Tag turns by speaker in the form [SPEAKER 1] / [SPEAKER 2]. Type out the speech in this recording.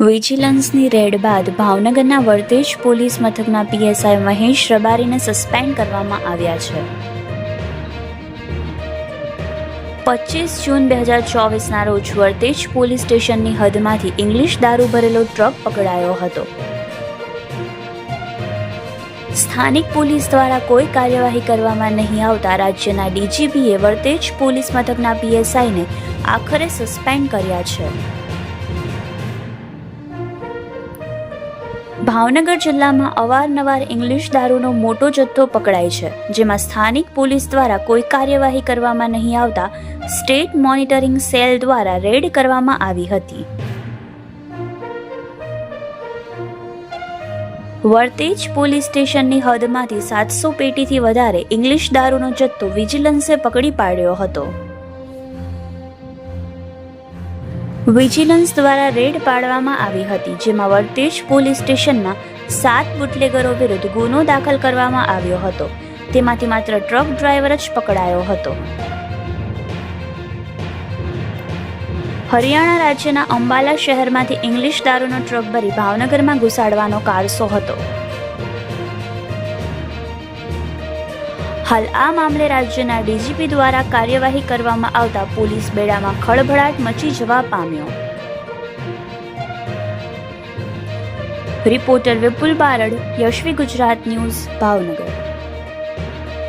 [SPEAKER 1] વિજિલન્સની raid બાદ ભાવનગરના Vartej police મથકના પીએસઆઈ મહેશ રબારીને સસ્પેન્ડ કરવામાં આવ્યા છે. પચીસ જૂન બે હજાર ચોવીસના રોજ વર્તેજ પોલીસ સ્ટેશનની હદમાંથી ઇંગ્લિશ દારૂ ભરેલો ટ્રક પકડાયો હતો. સ્થાનિક પોલીસ દ્વારા કોઈ કાર્યવાહી કરવામાં નહીં આવતા રાજ્યના ડીજીપીએ વર્તેજ પોલીસ મથકના પીએસઆઈને આખરે સસ્પેન્ડ કર્યા છે. ભાવનગર જિલ્લામાં અવારનવાર ઇંગ્લિશ દારૂનો મોટો જથ્થો પકડાય છે, જેમાં સ્થાનિક પોલીસ દ્વારા કોઈ કાર્યવાહી કરવામાં નહીં આવતા સ્ટેટ મોનિટરિંગ સેલ દ્વારા રેડ કરવામાં આવી હતી. વર્તેજ પોલીસ સ્ટેશનની હદમાંથી સાતસો પેટીથી વધારે ઇંગ્લિશ દારૂનો જથ્થો વિજિલન્સે પકડી પાડ્યો હતો. વિજિલન્સ દ્વારા રેડ પાડવામાં આવી હતી, જેમાં વર્તેજ પોલીસ સ્ટેશનના સાત બુટલેગરો વિરુદ્ધ ગુનો દાખલ કરવામાં આવ્યો હતો. તેમાંથી માત્ર ટ્રક ડ્રાઈવર જ પકડાયો હતો. હરિયાણા રાજ્યના અંબાલા શહેરમાંથી ઇંગ્લિશ દારૂનો ટ્રક ભરી ભાવનગરમાં ઘુસાડવાનો કારસો હતો. હાલ આ મામલે રાજ્યના ડીજીપી દ્વારા કાર્યવાહી કરવામાં આવતા પોલીસ બેડામાં ખળભળાટ મચી જવા પામ્યો. Reporter Vipul Barad, Yashvi Gujarat news, Bhavnagar.